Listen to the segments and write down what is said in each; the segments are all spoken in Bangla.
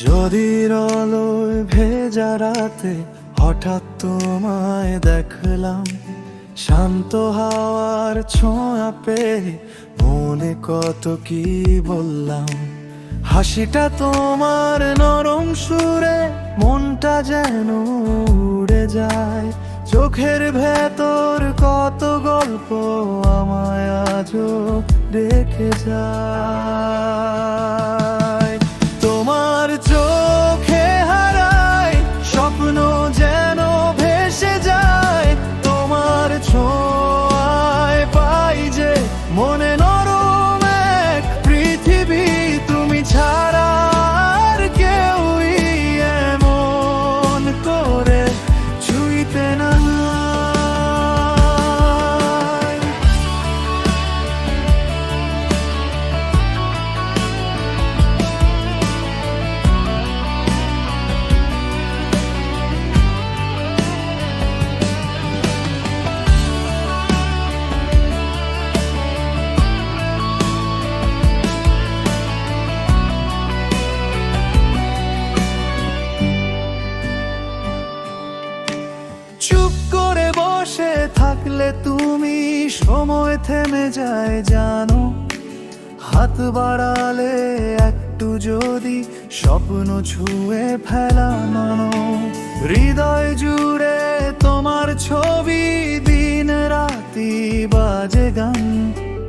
যদির আলোয় ভেজা রাতে হঠাৎ তোমায় দেখলাম, শান্ত হাওয়ার ছোঁয়া পেয়ে মনে কত কি বললাম। হাসিটা তোমার নরম সুরে মনটা যেন উড়ে যায়। চোখের ভেতর কত গল্প আমায় আজও রেখে যায়। থাকলে তুমি সময় থেমে যায় জানো। হাত বাড়ালে একটু যদি স্বপ্ন ছুঁয়ে ফেলানো হৃদয় জুড়ে তোমার ছবি দিন রাতি বাজে গান।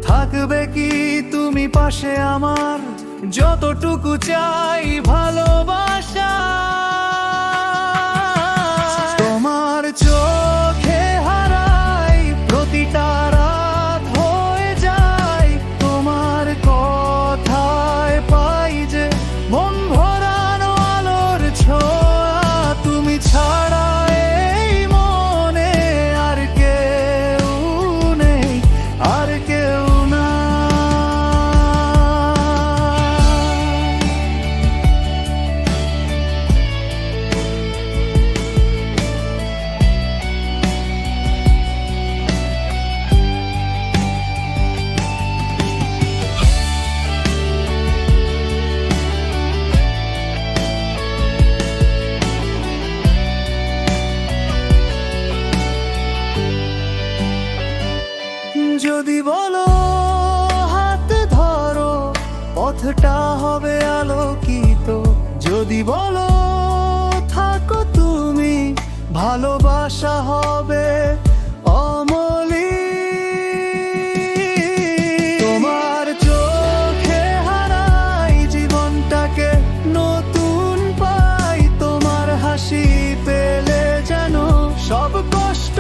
থাকবে কি তুমি পাশে আমার? যতটুকু চাই ভালোবাসা যদি বলো, হাত ধরো, পথটা হবে আলোকিত। যদি বলো, থাকো তুমি, ভালোবাসা হবে অমলি তোমার চোখে হারাই জীবনটাকে, নতুন পাই তোমার হাসি পেলে যেন সব কষ্ট